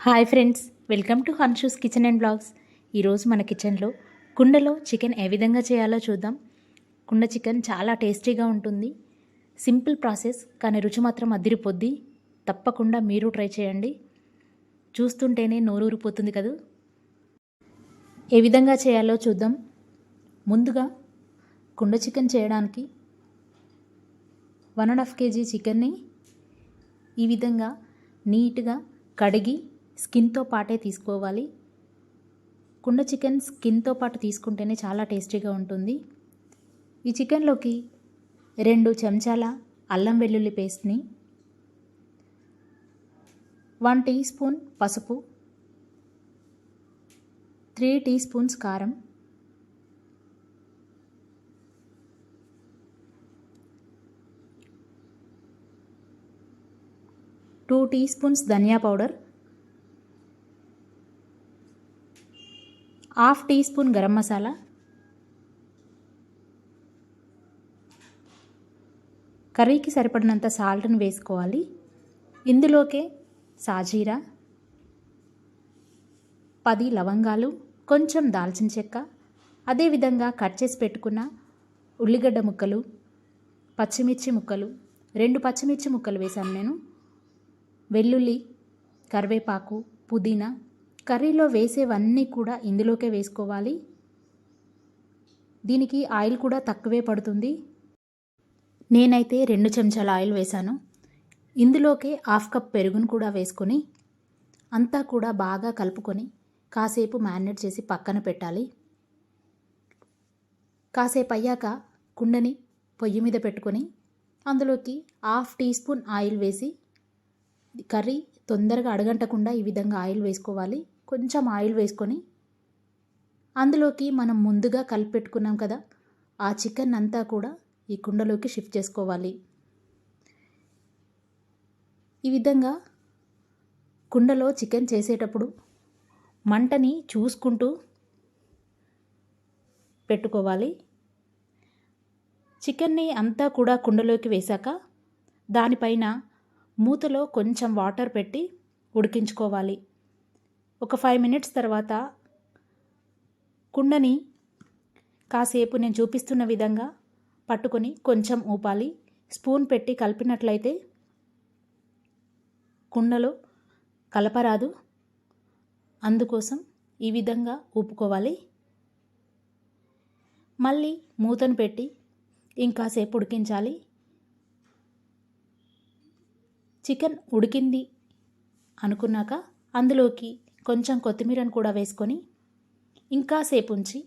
Hi friends welcome to Hanshu's kitchen and blogs. ఈరోజు మన కిచెన్లో కుండలో చికెన్ ఏ విధంగా చేయాలో చూద్దాం. కుండ చికెన్ చాలా టేస్టీగా ఉంటుంది. సింపుల్ ప్రాసెస్ కానీ రుచి మాత్రం అదిరిపోద్ది. తప్పకుండా మీరు ట్రై చేయండి. చూస్తుంటేనే నోరూరిపోతుంది కదా? ఏ విధంగా చేయాలో చూద్దాం. ముందుగా కుండ చికెన్ చేయడానికి వన్ అండ్ హాఫ్ కేజీ చికెన్ని ఈ విధంగా నీట్గా కడిగి స్కిన్తో పాటే తీసుకోవాలి. కుండ చికెన్ స్కిన్తో పాటు తీసుకుంటేనే చాలా టేస్టీగా ఉంటుంది. ఈ చికెన్లోకి రెండు చెంచాల అల్లం వెల్లుల్లి పేస్ట్ని వన్ టీ స్పూన్ పసుపు త్రీ టీ స్పూన్స్ కారం టూ టీ స్పూన్స్ ధనియా powder half teaspoon garam masala కర్రీకి సరిపడినంత సాల్ట్ని వేసుకోవాలి. ఇందులోకే సాజీరా పది లవంగాలు కొంచెం దాల్చిన చెక్క అదేవిధంగా కట్ చేసి పెట్టుకున్న ఉల్లిగడ్డ ముక్కలు పచ్చిమిర్చి ముక్కలు రెండు పచ్చిమిర్చి ముక్కలు వేశాను నేను వెల్లుల్లి కరివేపాకు పుదీనా కర్రీలో వేసేవన్నీ కూడా ఇందులోకే వేసుకోవాలి. దీనికి ఆయిల్ కూడా తక్కువే పడుతుంది. నేనైతే రెండు చెంచాల ఆయిల్ వేశాను. ఇందులోకే హాఫ్ కప్ పెరుగును కూడా వేసుకొని అంతా కూడా బాగా కలుపుకొని కాసేపు మ్యారినేట్ చేసి పక్కన పెట్టాలి. కాసేపు అయ్యాక కుండని పొయ్యి మీద పెట్టుకొని అందులోకి హాఫ్ టీ స్పూన్ ఆయిల్ వేసి కర్రీ తొందరగా అడగంటకుండా ఈ విధంగా ఆయిల్ వేసుకోవాలి. కొంచెం ఆయిల్ వేసుకొని అందులోకి మనం ముందుగా కలిపెట్టుకున్నాం కదా ఆ చికెన్ అంతా కూడా ఈ కుండలోకి షిఫ్ట్ చేసుకోవాలి. ఈ విధంగా కుండలో చికెన్ చేసేటప్పుడు మంటని చూసుకుంటూ పెట్టుకోవాలి. చికెన్ని అంతా కూడా కుండలోకి వేశాక దానిపైన మూతలో కొంచెం వాటర్ పెట్టి ఉడికించుకోవాలి. ఒక ఫైవ్ మినిట్స్ తర్వాత కుండని కాసేపు నేను చూపిస్తున్న విధంగా పట్టుకొని కొంచెం ఊపాలి. స్పూన్ పెట్టి కలిపినట్లయితే కుండలో కలపరాదు. అందుకోసం ఈ విధంగా ఊపుకోవాలి. మళ్ళీ మూతను పెట్టి ఇంకాసేపు ఉడికించాలి. చికెన్ ఉడికింది అనుకున్నాక అందులోకి కొంచెం కొత్తిమీరను కూడా వేసుకొని ఇంకా సేపు ఉంచి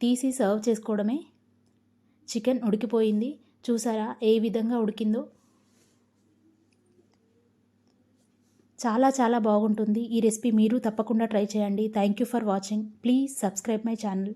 తీసి సర్వ్ చేసుకోవడమే. చికెన్ ఉడికిపోయింది. చూసారా ఏ విధంగా ఉడికిందో? చాలా చాలా బాగుంటుంది. ఈ రెసిపీ మీరు తప్పకుండా ట్రై చేయండి. Thank you for watching please subscribe my channel